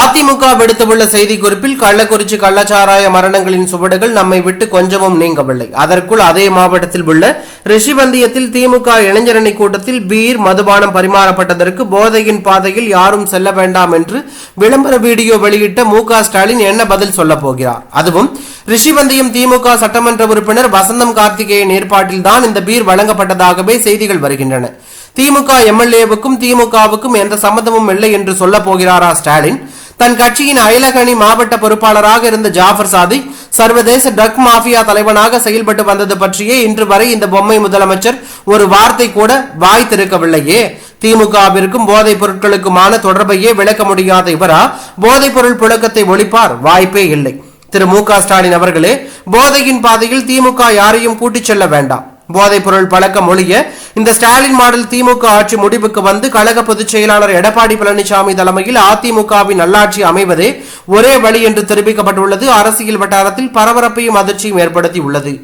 அதிமுக விடுத்துள்ள செய்திக்குறிப்பில் கள்ளக்குறிச்சி கள்ளச்சாராய மரணங்களின் சுவடுகள் நம்மை விட்டு கொஞ்சமும் நீங்கவில்லை. அதற்குள் அதே மாவட்டத்தில் உள்ள ரிஷிபந்தியத்தில் திமுக இளைஞரணி கூட்டத்தில் பீர் மதுபானம் பரிமாறப்பட்டதற்கு போதையின் பாதையில் யாரும் செல்ல வேண்டாம் என்று விளம்பர வீடியோ வெளியிட்ட மு ஸ்டாலின் என்ன பதில் சொல்லப் போகிறார்? அதுவும் ரிஷிவந்தியம் திமுக சட்டமன்ற உறுப்பினர் வசந்தம் கார்த்திகேயன் ஏற்பாட்டில் தான் இந்த பீர் வழங்கப்பட்டதாகவே செய்திகள் வருகின்றன. திமுக எம்எல்ஏவுக்கும் திமுகவுக்கும் எந்த சம்மந்தமும் இல்லை என்று சொல்ல போகிறாரா ஸ்டாலின்? தன் கட்சியின் அயலகணி மாவட்ட பொறுப்பாளராக இருந்த ஜாஃபர் சாதி சர்வதேச ட்ரக் மாஃபியா தலைவனாக செயல்பட்டு வந்தது பற்றியே இன்று வரை இந்த பொம்மை முதலமைச்சர் ஒரு வார்த்தை கூட வாய் திறக்கவில்லையே திமுகவிற்கும் போதைப் பொருட்களுக்குமான தொடர்பையே விளக்க முடியாத இவரா? போதைப் பொருள் புழக்கத்தை ஒழிப்பார் வாய்ப்பே இல்லை. திரு மு க ஸ்டாலின் அவர்களே போதையின் பாதையில் திமுக யாரையும் கூட்டிச் செல்ல வேண்டாம். போதைப் பொருள் பழக்கம் ஒழிய இந்த ஸ்டாலின் மாடல் திமுக ஆட்சி முடிவுக்கு வந்து கழக பொதுச் செயலாளர் எடப்பாடி பழனிசாமி தலைமையில் அதிமுகவின் நல்லாட்சி அமைவதே ஒரே வழி என்று தெரிவிக்கப்பட்டுள்ளது. அரசியல் வட்டாரத்தில் பரபரப்பையும் அதிர்ச்சியும் ஏற்படுத்தியுள்ளது.